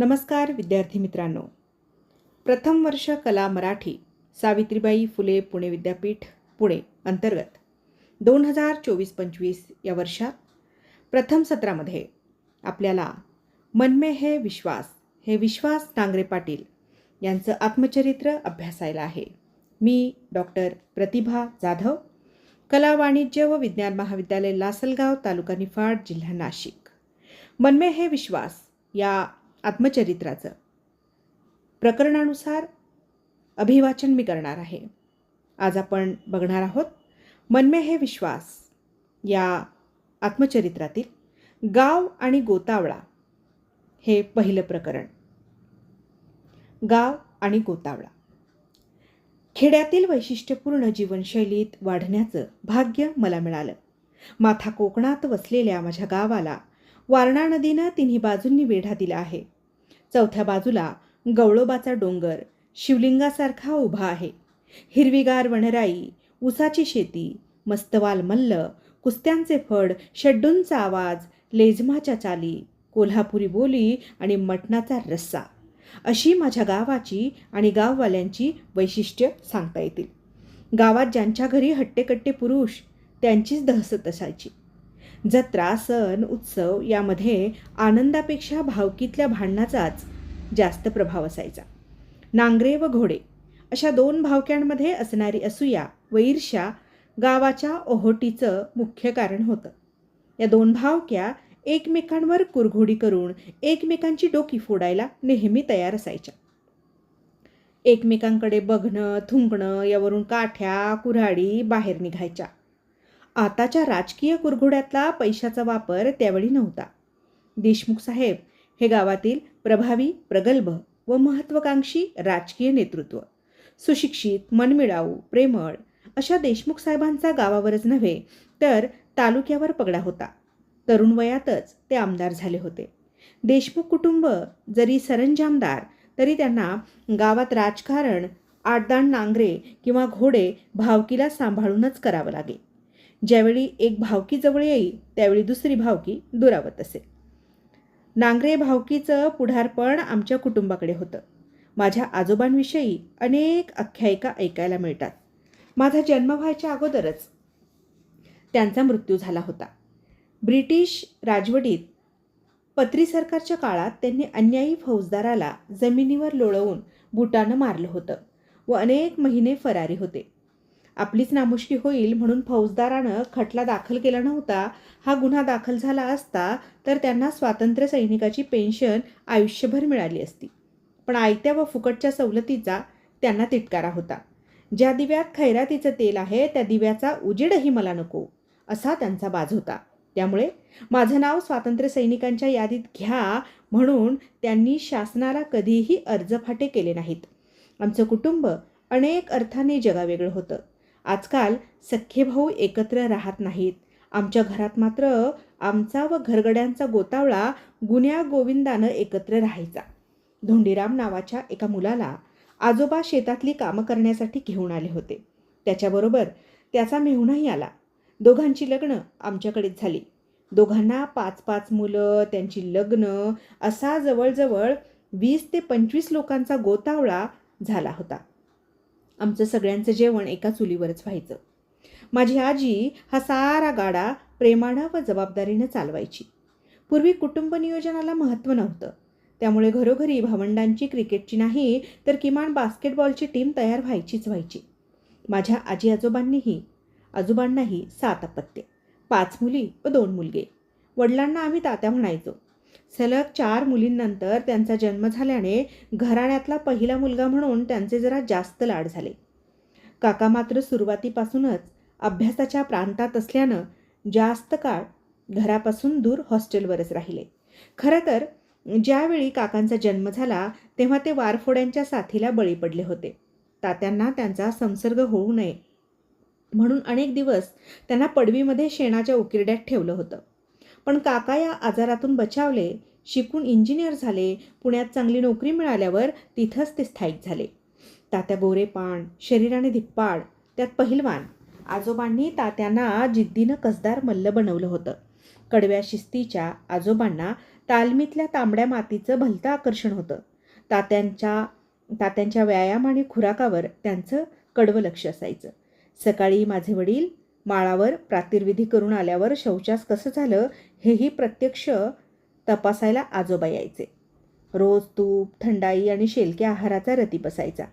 नमस्कार विद्यार्थी मित्रांनो. प्रथम वर्ष कला मराठी सावित्रीबाई फुले पुणे विद्यापीठ पुणे अंतर्गत. दोन हजार चोवीस पंचवीस या वर्षात प्रथम सत्रामध्ये आपल्याला मनमे हे विश्वास हे विश्वास नांगरे पाटील यांचं आत्मचरित्र अभ्यासायला आहे. मी डॉक्टर प्रतिभा जाधव कला वाणिज्य व विज्ञान महाविद्यालय लासलगाव तालुका निफाड जिल्हा नाशिक. मनमे हे विश्वास या आत्मचरित्राचं. प्रकरणानुसार अभिवाचन मी करणार आहे. आज आपण बघणार आहोत मनमे हे विश्वास या आत्मचरित्रातील गाव आणि गोतावळा हे पहिलं प्रकरण. गाव आणि गोतावळा. खेड्यातील वैशिष्ट्यपूर्ण जीवनशैलीत वाढण्याचं भाग्य मला मिळालं. माथा कोकणात वसलेल्या माझ्या गावाला वारणा नदीनं तिन्ही बाजूंनी वेढा दिला आहे. चौथ्या बाजूला गवळोबाचा डोंगर शिवलिंगासारखा उभा आहे. हिरवीगार वनराई ऊसाची शेती मस्तवाल मल्ल कुस्त्यांचे फड शेड्डूंचा आवाज लेझमाच्या चाली कोल्हापुरी बोली आणि मटणाचा रस्सा अशी माझ्या गावाची आणि गाववाल्यांची वैशिष्ट्य सांगता येतील. गावात ज्यांच्या घरी हट्टेकट्टे पुरुष त्यांचीच दहसत असायची. जत्रा सण उत्सव यामध्ये आनंदापेक्षा भावकीतल्या भांडणाचाच जास्त प्रभाव असायचा. नांगरे व घोडे अशा दोन भावक्यांमध्ये असणारी असूया व ईर्ष्या गावाच्या ओहोटीचं मुख्य कारण होतं. या दोन भावक्या एकमेकांवर कुरघोडी करून एकमेकांची डोकी फोडायला नेहमी तयार असायच्या. एकमेकांकडे बघणं थुंकणं यावरून काठ्या कुऱ्हाडी बाहेर निघायच्या. आताच्या राजकीय कुरघोड्यातला पैशाचा वापर त्यावेळी नव्हता. देशमुख साहेब हे गावातील प्रभावी प्रगल्भ व महत्त्वाकांक्षी राजकीय नेतृत्व सुशिक्षित मनमिळाऊ प्रेमळ अशा देशमुख साहेबांचा गावावरच नव्हे तर तालुक्यावर पगडा होता. तरुण वयातच ते आमदार झाले होते. देशमुख कुटुंब जरी सरंजामदार तरी त्यांना गावात राजकारण आडदाण नांगरे किंवा घोडे भावकीला सांभाळूनच करावं लागे. ज्यावेळी एक भावकी जवळ येईल त्यावेळी दुसरी भावकी दुरावत असे. नांगरे भावकीचं पुढारपण आमच्या कुटुंबाकडे होतं. माझ्या आजोबांविषयी अनेक आख्यायिका ऐकायला मिळतात. माझा जन्म व्हायच्या अगोदरच त्यांचा मृत्यू झाला होता. ब्रिटिश राजवटीत पत्री सरकारच्या काळात त्यांनी अन्यायी फौजदाराला जमिनीवर लोळवून बुटानं मारलं होतं व अनेक महिने फरारी होते. आपलीच नामुष्की होईल म्हणून फौजदारानं खटला दाखल केला नव्हता. हा गुन्हा दाखल झाला असता तर त्यांना स्वातंत्र्य सैनिकाची पेन्शन आयुष्यभर मिळाली असती. पण आयत्या व फुकटच्या सवलतीचा त्यांना तिटकारा होता. ज्या दिव्यात खैरातीचं तेल आहे त्या दिव्याचा उजेडही मला नको असा त्यांचा बाज होता. त्यामुळे माझं नाव स्वातंत्र्य सैनिकांच्या यादीत घ्या म्हणून त्यांनी शासनाला कधीही अर्जफाटे केले नाहीत. आमचं कुटुंब अनेक अर्थाने जगावेगळं होतं. आजकाल सख्खे भाऊ एकत्र राहत नाहीत. आमच्या घरात मात्र आमचा व घरगड्यांचा गोतावळा गुन्ह्या गोविंदानं एकत्र राहायचा. धोंडीराम नावाच्या एका मुलाला आजोबा शेतातली कामं करण्यासाठी घेऊन आले होते. त्याच्याबरोबर त्याचा मेहुणाही आला. दोघांची लग्न आमच्याकडेच झाली. दोघांना पाच पाच मुलं त्यांची लग्न असा जवळजवळ वीस ते पंचवीस लोकांचा गोतावळा झाला होता. आमचं सगळ्यांचं जेवण एका चुलीवरच व्हायचं. माझी आजी हा सारा गाडा प्रेमानं व जबाबदारीनं चालवायची. पूर्वी कुटुंब नियोजनाला महत्त्व नव्हतं. त्यामुळे घरोघरी भावंडांची क्रिकेटची नाही तर किमान बास्केटबॉलची टीम तयार व्हायचीच व्हायची. माझ्या आजी आजोबांनीही आजोबांनाही सात अपत्य पाच मुली व दोन मुलगे. वडिलांना आम्ही तात्या म्हणायचो सलग चार मुलींनंतर त्यांचा जन्म झाल्याने घराण्यातला पहिला मुलगा म्हणून त्यांचे जरा जास्त लाड झाले. काका मात्र सुरुवातीपासूनच अभ्यासाच्या प्रांतात असल्यानं जास्त काळ घरापासून दूर हॉस्टेलवरच राहिले. खरं तर ज्यावेळी काकांचा जन्म झाला तेव्हा ते वारफोड्यांच्या साथीला बळी पडले होते. तात्यांना त्यांचा संसर्ग होऊ नये म्हणून अनेक दिवस त्यांना पडवीमध्ये शेणाच्या उकिरड्यात ठेवलं होतं. पण काका या आजारातून बचावले. शिकून इंजिनियर झाले. पुण्यात चांगली नोकरी मिळाल्यावर तिथंच ते स्थायिक झाले. तात्या बोरेपान शरीराने धिप्पाड त्यात पहिलवान. आजोबांनी तात्यांना जिद्दीनं कसदार मल्ल बनवलं होतं. कडव्या शिस्तीच्या आजोबांना तालमीतल्या तांबड्या मातीचं भलतं आकर्षण होतं. तात्यांच्या तात्यांच्या व्यायाम आणि खुराकावर त्यांचं कडवं लक्ष असायचं. सकाळी माझे वडील माळावर प्रातिर्विधी करून आल्यावर शौचास कसं झालं हेही प्रत्यक्ष तपासायला आजोबा यायचे. रोज तूप थंडाई आणि शेलके आहाराचा रती बसायचा.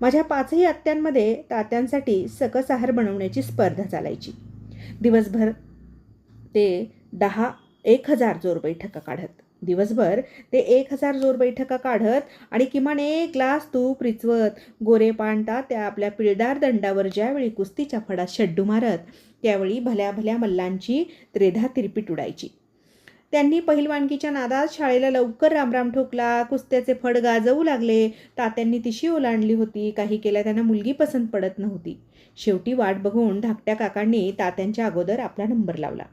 माझ्या पाचही आत्यांमध्ये तात्यांसाठी सकस आहार बनवण्याची स्पर्धा चालायची. दिवसभर ते दहा एक हजार जोर बैठका काढत. दिवसभर ते एक हजार जोर बैठका काढत आणि किमान एक ग्लास तूप रिचवत गोरे पांडा त्या आपल्या पिळदार दंडावर ज्यावेळी कुस्तीच्या फडात शड्डू मारत त्यावेळी भल्या भल्या मल्लांची त्रेधा तिरपीट उडायची. त्यांनी पहिलवानकीच्या नादात शाळेला लवकर रामराम ठोकला कुस्त्याचे फड गाजवू लागले तात्यांनी तिशी ओलांडली होती काही केल्या त्यांना मुलगी पसंत पडत नव्हती. शेवटी वाट बघून धाकट्या काकांनी तात्यांच्या अगोदर आपला नंबर लावला.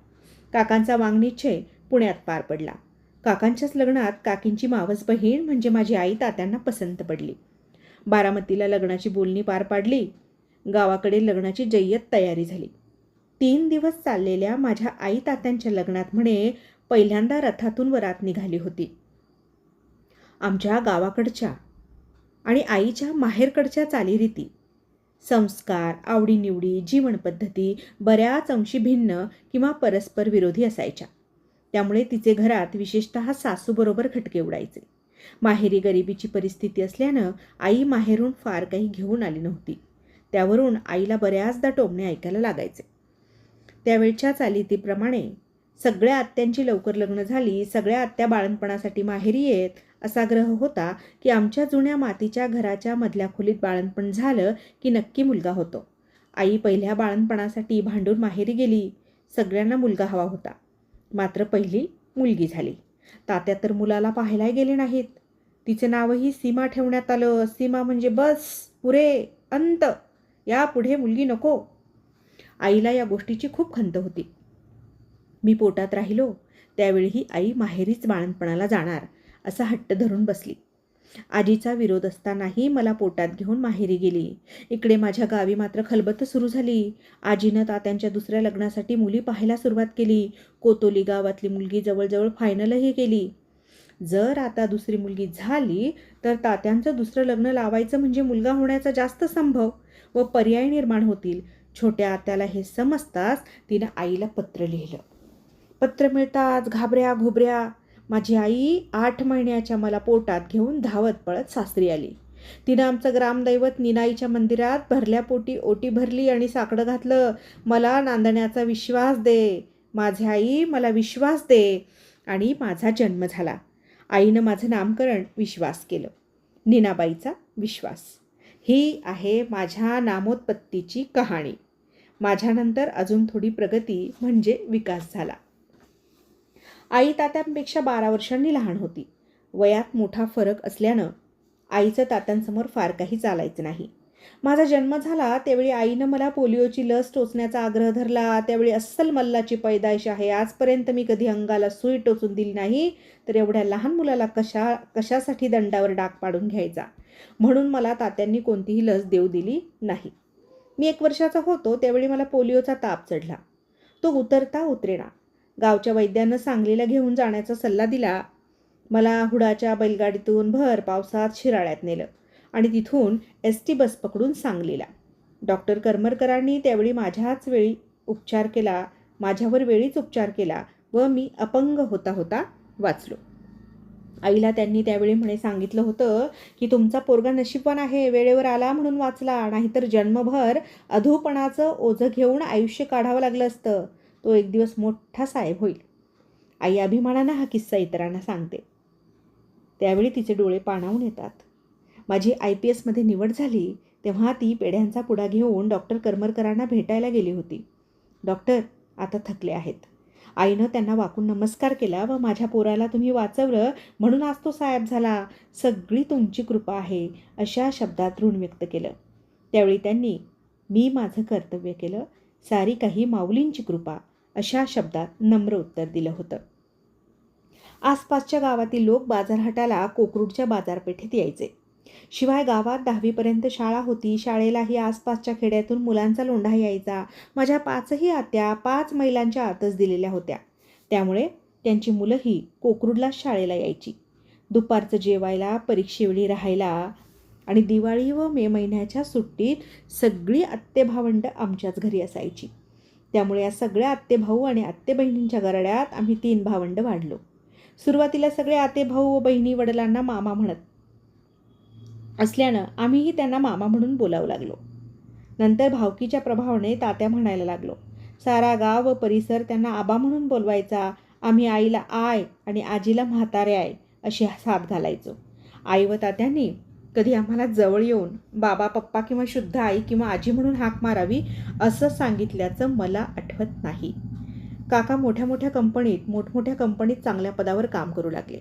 काकांचा वांगनिश्चय पुण्यात पार पडला. काकांच्याच लग्नात काकींची मावस बहीण म्हणजे माझी आई तात्यांना पसंत पडली. बारामतीला लग्नाची बोलणी पार पाडली. गावाकडे लग्नाची जय्यत तयारी झाली. तीन दिवस चाललेल्या माझ्या आई तात्यांच्या लग्नात म्हणे पहिल्यांदा रथातून वरात निघाली होती. आमच्या गावाकडच्या आणि आईच्या माहेरकडच्या चालीरीती. संस्कार आवडीनिवडी जीवनपद्धती बऱ्याच अंशी भिन्न किंवा परस्पर विरोधी असायच्या. त्यामुळे तिचे घरात विशेषतः सासूबरोबर खटके उडायचे. माहेरी गरिबीची परिस्थिती असल्यानं आई माहेरून फार काही घेऊन आली नव्हती. त्यावरून आईला बऱ्याचदा टोमणे ऐकायला लागायचे. त्यावेळच्या चालीतीप्रमाणे सगळ्या आत्यांची लवकर लग्न झाली सगळ्या आत्या बाळणपणासाठी माहेरी येत असा ग्रह होता की आमच्या जुन्या मातीच्या घराच्या मधल्या खोलीत बाळणपण झालं की नक्की मुलगा होतो. आई पहिल्या बाळणपणासाठी भांडून माहेरी गेली. सगळ्यांना मुलगा हवा होता. मात्र पहिली मुलगी झाली. तात्या तर मुलाला पाहायला गेले नाहीत. तिचे नावही सीमा ठेवण्यात आलं. सीमा म्हणजे बस पुरे अंत. यापुढे मुलगी नको. आईला या गोष्टीची खूप खंत होती. मी पोटात राहिलो. त्यावेळीही आई माहेरीच बाळणपणाला जाणार असा हट्ट धरून बसली. आजीचा विरोध असतानाही मला पोटात घेऊन माहेरी गेली. इकडे माझ्या गावी मात्र खलबत सुरू झाली. आजीनं तात्यांच्या दुसऱ्या लग्नासाठी मुली पाहायला सुरुवात केली. कोतोली गावातली मुलगी जवळजवळ फायनलही केली जर आता दुसरी मुलगी झाली तर तात्यांचं दुसरं लग्न लावायचं म्हणजे मुलगा होण्याचा जास्त संभव व पर्याय निर्माण होतील. छोट्या आत्याला हे समजताच तिनं आईला पत्र लिहिलं. पत्र मिळताच घाबऱ्या घुबऱ्या माझी आई आठ महिन्याच्या मला पोटात घेऊन धावत पळत सासरी आली. तिनं आमचं ग्रामदैवत निनाईच्या मंदिरात भरल्या पोटी ओटी भरली आणि साकडं घातलं. मला नांदण्याचा विश्वास दे. माझी आई मला विश्वास दे. आणि माझा जन्म झाला. आईनं माझं नामकरण विश्वास केलं. नीनाबाईचा विश्वास. ही आहे माझ्या नामोत्पत्तीची कहाणी. माझ्यानंतर अजून थोडी प्रगती म्हणजे विकास झाला. आई तात्यांपेक्षा बारा वर्षांनी लहान होती. वयात मोठा फरक असल्यानं आईचं तात्यांसमोर फार काही चालायचं नाही. माझा जन्म झाला त्यावेळी आईनं मला पोलिओची लस टोचण्याचा आग्रह धरला त्यावेळी अस्सल मल्लाची पैदाइश आहे. आजपर्यंत मी कधी अंगाला सुई टोचून दिली नाही तर एवढ्या लहान मुलाला कशा कशासाठी दंडावर डाग पाडून घ्यायचा? म्हणून मला तात्यांनी कोणतीही लस देऊ दिली नाही. मी एक वर्षाचा होतो त्यावेळी मला पोलिओचा ताप चढला. तो उतरता उतरेना. गावच्या वैद्यानं सांगलीला घेऊन जाण्याचा सल्ला दिला. मला हुडाच्या बैलगाडीतून भर पावसात शिराळ्यात नेलं आणि तिथून एस टी बस पकडून सांगलीला. डॉक्टर करमरकरांनी त्यावेळी माझ्याच वेळी उपचार केला. माझ्यावर वेळीच उपचार केला व मी अपंग होता होता वाचलो. आईला त्यांनी त्यावेळी म्हणे सांगितलं होतं की तुमचा पोरगा नशीबवान आहे वेळेवर आला म्हणून वाचला नाहीतर जन्मभर अधोपणाचं ओझं घेऊन आयुष्य काढावं लागलं असतं. तो एक दिवस मोठा साहेब होईल. आई अभिमानानं हा किस्सा इतरांना सांगते. त्यावेळी तिचे डोळे पाणावून येतात. माझी आय पी एसमध्ये निवड झाली तेव्हा ती पेढ्यांचा पुडा घेऊन डॉक्टर करमरकरांना भेटायला गेली होती. डॉक्टर आता थकले आहेत. आईनं त्यांना वाकून नमस्कार केला व माझ्या पोराला तुम्ही वाचवलं म्हणून आज तो साहेब झाला. सगळी तुमची कृपा आहे अशा शब्दात ऋण व्यक्त केलं. त्यावेळी त्यांनी मी माझं कर्तव्य केलं सारी काही माऊलींची कृपा अशा शब्दात नम्र उत्तर दिलं होतं. आसपासच्या गावातील लोक बाजारहाटाला कोकरूडच्या बाजारपेठेत यायचे. शिवाय गावात दहावीपर्यंत शाळा होती शाळेलाही आसपासच्या खेड्यातून मुलांचा लोंढा यायचा. माझ्या पाचही आत्या पाच महिलांच्या आतच दिलेल्या होत्या. त्यामुळे त्यांची मुलंही कोकरूडला शाळेला यायची. दुपारचं जेवायला परीक्षेवेळी राहायला आणि दिवाळी व मे महिन्याच्या सुट्टीत सगळी आत्तेभावंड आमच्याच घरी असायची. त्यामुळे या सगळ्या आत्तेभाऊ आणि आत्तेबहिणींच्या गरड्यात आम्ही तीन भावंड वाढलो. सुरुवातीला सगळे आतेभाऊ व बहिणी वडिलांना मामा म्हणत असल्यानं आम्हीही त्यांना मामा म्हणून बोलावं लागलो. नंतर भावकीच्या प्रभावाने तात्या म्हणायला लागलो सारा गाव व परिसर त्यांना आबा म्हणून बोलवायचा. आम्ही आईला आय आणि आजीला म्हातारे आय अशी साथ घालायचो. आई व तात्यांनी कधी आम्हाला जवळ येऊन बाबा पप्पा किंवा शुद्ध आई किंवा आजी म्हणून हाक मारावी असं सांगितल्याचं मला आठवत नाही. काका मोठ्या मोठ्या कंपनीत मोठमोठ्या कंपनीत चांगल्या पदावर काम करू लागले.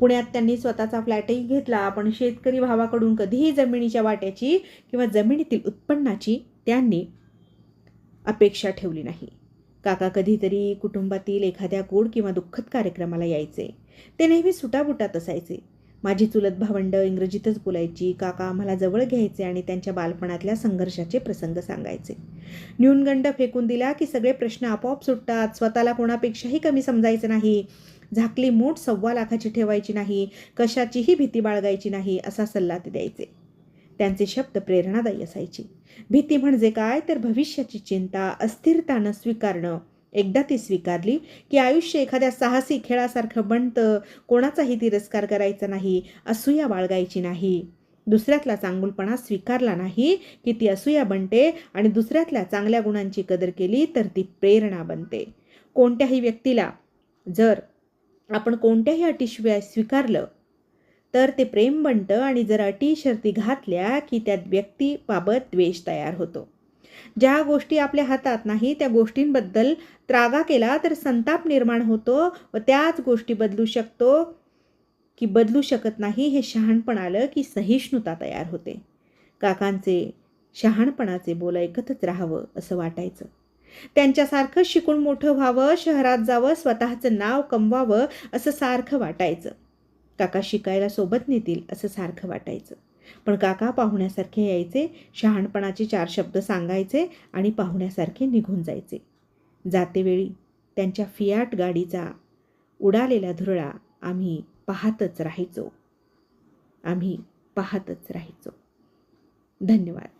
पुण्यात त्यांनी स्वतःचा फ्लॅटही घेतला पण शेतकरी भावाकडून कधीही जमिनीच्या वाट्याची किंवा जमिनीतील उत्पन्नाची त्यांनी अपेक्षा ठेवली नाही. काका कधीतरी कुटुंबातील एखाद्या गोड किंवा दुःखद कार्यक्रमाला यायचे. ते नेहमी सुटाबुटात असायचे. माझी चुलत भावंड इंग्रजीतच बोलायची काका आम्हाला जवळ घ्यायचे आणि त्यांच्या बालपणातल्या संघर्षाचे प्रसंग सांगायचे. न्यूनगंड फेकून दिला की सगळे प्रश्न आपोआप सुटतात स्वतःला कोणापेक्षाही कमी समजायचं नाही झाकली मूठ सव्वा लाखाची ठेवायची नाही कशाचीही भीती बाळगायची नाही असा सल्ला ते द्यायचे. त्यांचे शब्द प्रेरणादायी असायचे. भीती म्हणजे काय? तर भविष्याची चिंता अस्थिरता न स्वीकारणं एकदा ती स्वीकारली की आयुष्य एखाद्या साहसी खेळासारखं बनतं कोणाचाही तिरस्कार करायचा नाही असूया बाळगायची नाही. दुसऱ्यातला चांगुलपणा स्वीकारला नाही की ती असूया बनते आणि दुसऱ्यातल्या चांगल्या गुणांची कदर केली तर ती प्रेरणा बनते. कोणत्याही व्यक्तीला जर आपण कोणत्याही अटीशिवाय स्वीकारलं तर ते प्रेम बनतं आणि जर अटी शर्ती घातल्या की त्या व्यक्तीबाबत द्वेष तयार होतो. ज्या गोष्टी आपल्या हातात नाही त्या गोष्टींबद्दल त्रागा केला तर संताप निर्माण होतो व त्याच गोष्टी बदलू शकतो की बदलू शकत नाही हे शहाणपण आलं की सहिष्णुता तयार होते. काकांचे शहाणपणाचे बोल ऐकतच राहावं असं वाटायचं. त्यांच्यासारखं शिकून मोठं व्हावं शहरात जावं स्वतःचं नाव कमवावं असं सारखं वाटायचं. काका शिकायला सोबत नेतील असं सारखं वाटायचं. पण काका पाहुण्यासारखे यायचे शहाणपणाचे चार शब्द सांगायचे आणि पाहुण्यासारखे निघून जायचे. जातेवेळी त्यांच्या फियाट गाडीचा उडालेला धुरळा आम्ही पाहतच राहायचो. आम्ही पाहतच राहायचो. धन्यवाद.